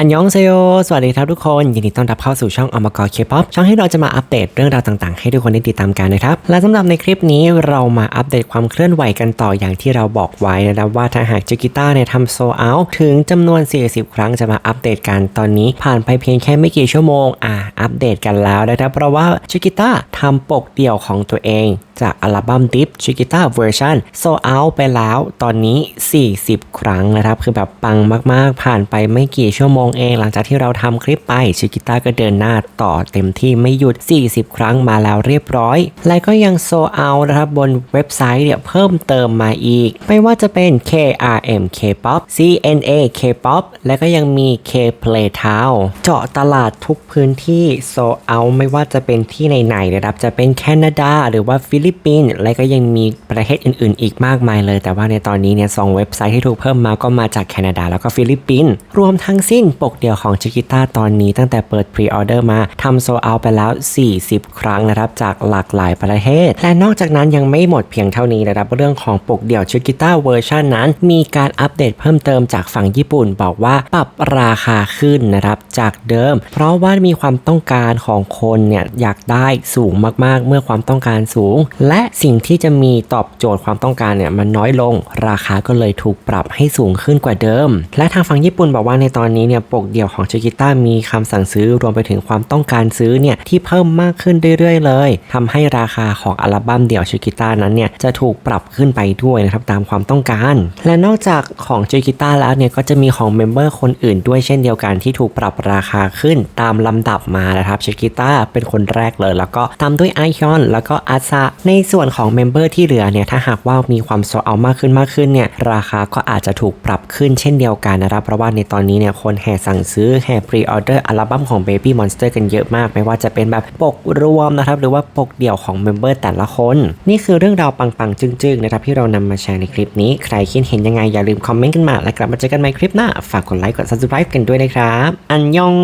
อันยองเซโย สวัสดีครับทุกคน ยินดีต้อนรับเข้าสู่ช่องอมกรเคป๊อปช่องให้เราจะมาอัปเดตเรื่องราวต่างๆ ให้ทุกคนได้ติดตามกันนะครับ และสำหรับในคลิปนี้เรามาอัปเดตความเคลื่อนไหวกันต่ออย่างที่เราบอกไว้นะครับว่าถ้าหากจิกิต้าเนี่ยทำโซเอาถึงจำนวน 40 ครั้งจะมาอัปเดตกันตอนนี้ผ่านไปเพียงแค่ไม่กี่ชั่วโมง อะอัปเดตกันแล้วนะครับเพราะว่าจิกิต้าทำปกเดี่ยวของตัวเอง จากอัลบั้ม Deep Chiquita Version s o Out ไปแล้วตอนนี้ 40 ครั้งนะครับ คือแบบปังมากๆ ผ่านไปไม่กี่ชั่วโมงเอง หลังจากที่เราทำคลิปไป Chiquita ก็เดินหน้าต่อเต็มที่ไม่หยุด 40 ครั้งมาแล้วเรียบร้อย และก็ยัง s o Out นะครับบนเว็บไซต์เนี่ยเพิ่มเติมมาอีก ไม่ว่าจะเป็น KRM K-pop CNA K-pop และก็ยังมี K Play Town เจาะตลาดทุกพื้นที่ s o Out ไม่ว่าจะเป็นที่ไหนๆนะครับจะเป็นแคนาดาหรือว่าฟิลิปปินส์และก็ยังมีประเทศอื่นๆ อีกมากมายเลย แต่ว่าในตอนนี้เนี่ยสองเว็บไซต์ที่ถูกเพิ่มมาก็มาจากแคนาดาแล้วก็ฟิลิปปินส์รวมทั้งสิ้นปกเดียวของชิกิต้าตอนนี้ตั้งแต่เปิดพรีออเดอร์มาทำโซเอาไปแล้ว 40 ครั้งนะครับจากหลากหลายประเทศ และนอกจากนั้นยังไม่หมดเพียงเท่านี้นะครับเรื่องของปกเดี่ยวชิกิต้าเวอร์ชันนั้น มีการอัปเดตเพิ่มเติมจากฝั่งญี่ปุ่น บอกว่าปรับราคาขึ้นนะครับจากเดิม เพราะว่ามีความต้องการของคนเนี่ยอยากได้สูงมากๆ เมื่อความต้องการสูงและสิ่งที่จะมีตอบโจทย์ความต้องการเนี่ยมันน้อยลง ราคาก็เลยถูกปรับให้สูงขึ้นกว่าเดิม และทางฝั่งญี่ปุ่นบอกว่าในตอนนี้เนี่ยปกเดี่ยวของชิกิต้ามีคำสั่งซื้อรวมไปถึงความต้องการซื้อเนี่ยที่เพิ่มมากขึ้นเรื่อยๆ เลยทำให้ราคาของอัลบั้มเดี่ยวชิกิต้านั้นเนี่ยจะถูกปรับขึ้นไปด้วยนะครับตามความต้องการ และนอกจากของชิกิต้าแล้วเนี่ยก็จะมีของเมมเบอร์คนอื่นด้วยเช่นเดียวกันที่ถูกปรับราคาขึ้นตามลำดับมานะครับชิกิต้าเป็นคนแรกเลย แล้วก็ตามด้วยไอคอนแล้วก็อาซาในส่วนของเมมเบอร์ที่เหลือเนี่ยถ้าหากว่ามีความโซเอามากขึ้นมากขึ้นเนี่ยราคาก็อาจจะถูกปรับขึ้นเช่นเดียวกันนะครับ เพราะว่าในตอนนี้เนี่ยคนแห่สั่งซื้อแห่พรีออเดอร์อัลบั้มของ Baby Monster กันเยอะมาก ไม่ว่าจะเป็นแบบปกรวมนะครับหรือว่าปกเดี่ยวของเมมเบอร์แต่ละคน นี่คือเรื่องราวปังๆ จึ้งๆนะครับที่เรานำมาแชร์ในคลิปนี้ ใครคิดเห็นยังไงอย่าลืมคอมเมนต์กันมา และกลับมาเจอกันใหม่คลิปหน้า ฝากกดไลค์กด subscribe กันด้วยนะครับ อันยอง